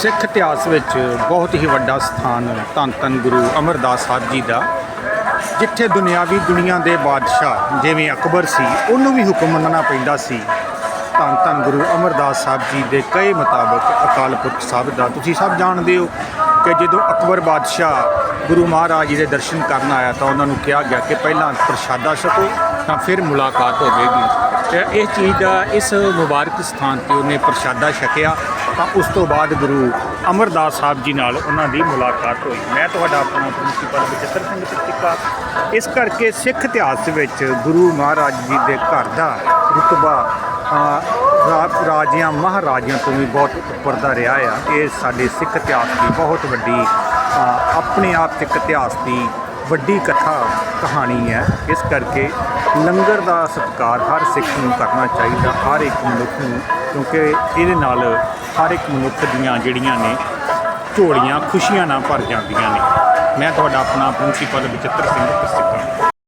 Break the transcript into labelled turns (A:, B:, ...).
A: ਸਿੱਖ ਇਤਿਹਾਸ ਵਿੱਚ ਬਹੁਤ ਹੀ ਵੱਡਾ ਸਥਾਨ ਧੰਨ ਧੰਨ ਗੁਰੂ ਅਮਰਦਾਸ ਸਾਹਿਬ ਜੀ ਦਾ, ਜਿੱਥੇ ਦੁਨਿਆਵੀ ਦੁਨੀਆ ਦੇ ਬਾਦਸ਼ਾਹ ਜਿਵੇਂ ਅਕਬਰ ਸੀ, ਉਹਨੂੰ ਵੀ ਹੁਕਮ ਮੰਨਣਾ ਪੈਂਦਾ ਸੀ। ਧੰਨ ਧੰਨ ਗੁਰੂ ਅਮਰਦਾਸ ਸਾਹਿਬ ਜੀ ਦੇ ਕਹੇ ਮੁਤਾਬਕ ਅਕਾਲ ਪੁਰਖ ਸਾਹਿਬ ਦਾ, ਤੁਸੀਂ ਸਭ ਜਾਣਦੇ ਹੋ ਕਿ ਜਦੋਂ ਅਕਬਰ ਬਾਦਸ਼ਾਹ ਗੁਰੂ ਮਹਾਰਾਜ ਜੀ ਦੇ ਦਰਸ਼ਨ ਕਰਨ ਆਇਆ ਤਾਂ ਉਹਨਾਂ ਨੂੰ ਕਿਹਾ ਗਿਆ ਕਿ ਪਹਿਲਾਂ ਪ੍ਰਸ਼ਾਦਾ ਛਕੋ ਤਾਂ ਫਿਰ ਮੁਲਾਕਾਤ ਹੋਵੇਗੀ। ਤੇ ਇਹ ਚੀਜ਼ ਦਾ ਇਸ ਮੁਬਾਰਕ ਸਥਾਨ ਤੇ ਉਹਨੇ ਪ੍ਰਸ਼ਾਦਾ ਛਕਿਆ। ਤਾਂ ਉਸ ਤੋਂ ਬਾਅਦ ਗੁਰੂ ਅਮਰਦਾਸ ਸਾਹਿਬ ਜੀ ਨਾਲ ਉਹਨਾਂ ਦੀ ਮੁਲਾਕਾਤ ਹੋਈ। ਮੈਂ ਤੁਹਾਡਾ ਆਪਣਾ ਪ੍ਰਿੰਸੀਪਲ ਬਚਿੱਤਰ ਸਿੰਘ ਚਿੱਤਿਕਾ। ਇਸ ਕਰਕੇ ਸਿੱਖ ਇਤਿਹਾਸ ਵਿੱਚ ਗੁਰੂ ਮਹਾਰਾਜ ਜੀ ਦੇ ਘਰ ਦਾ ਰੁਤਬਾ ਰਾ- ਰਾਜਿਆਂ, ਮਹਾਰਾਜਿਆਂ ਤੋਂ ਵੀ ਬਹੁਤ ਉੱਪਰ ਦਾ ਰਿਹਾ ਆ। ਇਹ ਸਾਡੇ ਸਿੱਖ ਇਤਿਹਾਸ ਦੀ ਬਹੁਤ ਵੱਡੀ ਆਪਣੇ ਆਪ 'ਚ ਇੱਕ ਇਤਿਹਾਸ ਦੀ ਵੱਡੀ ਕਥਾ ਕਹਾਣੀ ਹੈ। ਇਸ ਕਰਕੇ ਲੰਗਰ ਦਾ ਸਤਿਕਾਰ ਹਰ ਸਿੱਖ ਨੂੰ ਕਰਨਾ ਚਾਹੀਦਾ, ਹਰ ਇੱਕ ਮਨੁੱਖ ਨੂੰ, ਕਿਉਂਕਿ ਇਹਦੇ ਨਾਲ ਹਰ ਇੱਕ ਮਨੁੱਖ ਦੀਆਂ ਜਿਹੜੀਆਂ ਨੇ ਝੋਲੀਆਂ ਖੁਸ਼ੀਆਂ ਨਾਲ ਭਰ ਜਾਂਦੀਆਂ ਨੇ। ਮੈਂ ਤੁਹਾਡਾ ਆਪਣਾ ਪ੍ਰਿੰਸੀਪਲ ਬਚਿੱਤਰ ਸਿੰਘ, ਸਿੱਖਾਂ